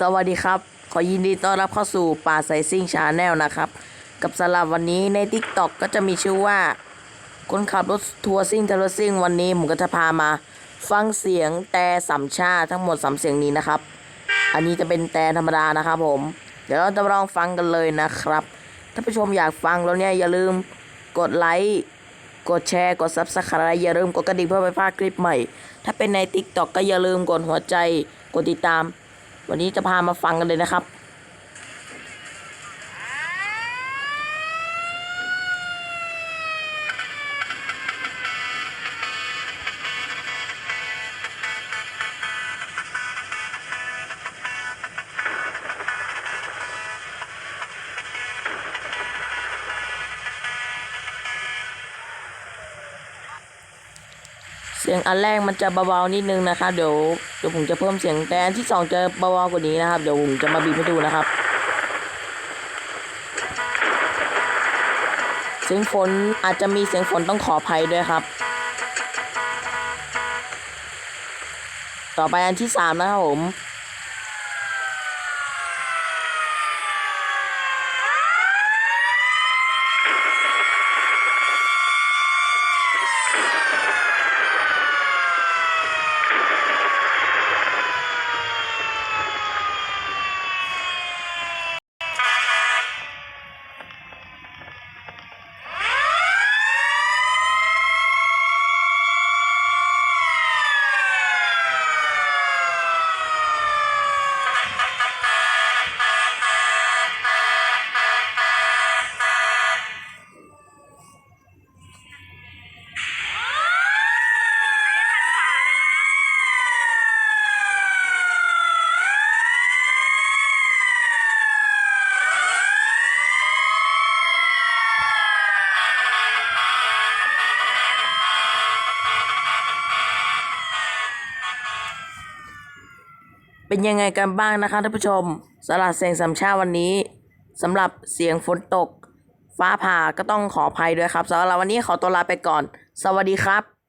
สวัสดีครับ ขอยินดีต้อนรับเข้าสู่ป่าไซซิ่งชาแนลนะครับ กับสำหรับวันนี้ใน t ิ k t o k ก็จะมีชื่อว่า คนขับรถทัวร์ซิ่งเทเลซิ่งวันนี้ผมก็จะพามา ฟังเสียงแต่สามชาทั้งหมดสามเสียงนี้นะครับ อันนี้จะเป็นแต่ธรรมดานะครับผม เดี๋ยวเราจะลองฟังกันเลยนะครับ ถ้าผู้ชมอยากฟังแล้วเนี่ยอย่าลืมกดไลค์กดแชร์กด Subscribe อย่าลืมกดกระดิ่งเพื่อไม่พลาดคลิปใหม่ ถ้าเป็นใน TikTok ก็อย่าลืมกดหัวใจกดติดตาม วันนี้จะพามาฟังกันเลยนะครับ เสียงอันแรกมันจะเบาๆนิดนึงนะครับเดี๋ยวเดี๋ยวผมจะเพิ่มเสียงแต่อันที่สองจะเบาๆกว่านี้นะครับ เดี๋ยวผมจะมาบีบให้ดูนะครับ เสียงฝนอาจจะมีเสียงฝนต้องขออภัยด้วยครับ ต่อไปอันที่สามนะครับผม เป็นยังไงกันบ้างนะคะท่านผู้ชมสำหรับเสียงสามชาวันนี้สำหรับเสียงฝนตก ฟ้าผ่าก็ต้องขออภัยด้วยครับสำหรับวันนี้ขอตัวลาไปก่อน สวัสดีครับ